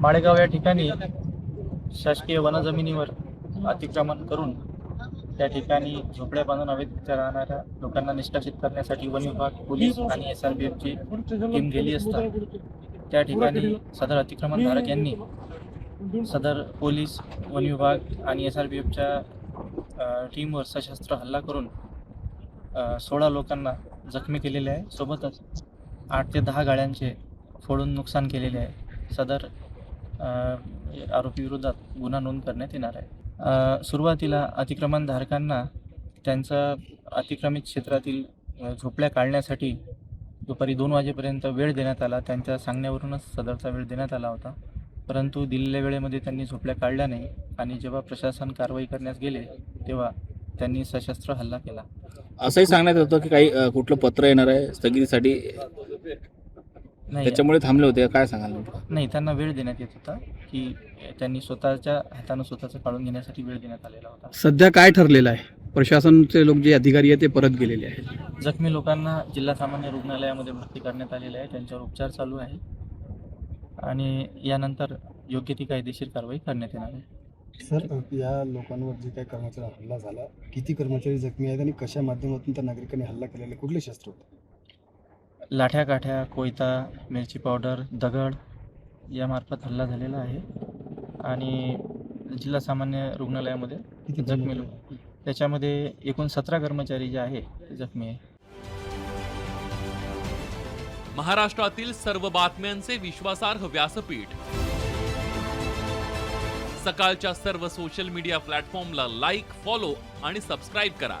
माळेगाव या ठिकाणी शासकीय वनजमिनीवर अतिक्रमण करून त्या ठिकाणी झोपड्या बांधून अवैध राहणाऱ्या लोकांना निष्कासित करण्यासाठी वन विभाग पोलीस आणि एस आर बी एफची टीम गेली असता त्या ठिकाणी सदर अतिक्रमणधारक यांनी सदर पोलीस वन विभाग आणि एस आर बी एफच्या टीमवर सशस्त्र हल्ला करून सोळा लोकांना जखमी केलेले आहे. सोबतच आठ ते दहा गाड्यांचे फोडून नुकसान केलेले आहे. सदर आरोपीविरोधात गुन्हा नोंद करण्यात येणार आहे. सुरुवातीला अतिक्रमणधारकांना त्यांचा अतिक्रमित क्षेत्रातील झोपड्या काढण्यासाठी दुपारी दोन वाजेपर्यंत वेळ देण्यात आला. त्यांच्या सांगण्यावरूनच सदरचा वेळ देण्यात आला होता. परंतु दिलेल्या वेळेमध्ये त्यांनी झोपड्या काढल्या नाही आणि जेव्हा प्रशासन कारवाई करण्यास गेले तेव्हा त्यांनी सशस्त्र हल्ला केला. असंही सांगण्यात होतं की काही कुठलं पत्र येणार आहे स्थगितीसाठी? नाही त्याच्यामुळे थांबले होते काय सांगाल नेमकं? नाही त्यांना वेळ देण्यात येत होता की त्यांनी स्वतःच्या हातानं स्वतःचं काढून घेण्यासाठी वेळ देण्यात आलेला होता. सध्या काय ठरलेलं आहे? प्रशासनचे लोक जे अधिकारी आहेत ते परत गेलेले आहेत. जखमी लोकांना जिल्हा सामान्य रुग्णालयामध्ये भरती करण्यात आलेले आहे. त्यांच्यावर उपचार चालू आहे. आणि यानंतर योग्य ती कायदेशीर कारवाई करण्यात येणार आहे. सर या लोकांवर जे काही कर्मचारी हल्ला झाला किती कर्मचारी जखमी आहेत आणि कशा माध्यमातून त्या नागरिकांनी हल्ला केलेला कुठले शस्त्र होते? लाठ्या काठ्या कोयता मिरची पावडर दगड यामार्फत हल्ला झालेला आहे. आणि जिल्हा सामान्य रुग्णालयामध्ये जखमी? लोक त्याच्यामध्ये एकूण सतरा कर्मचारी जे आहे ते जखमी आहे महाराष्ट्रातील सर्व बातम्यांचे विश्वासार्ह व्यासपीठ. सकाळच्या सर्व सोशल मीडिया प्लॅटफॉर्मला लाईक फॉलो आणि सबस्क्राईब करा.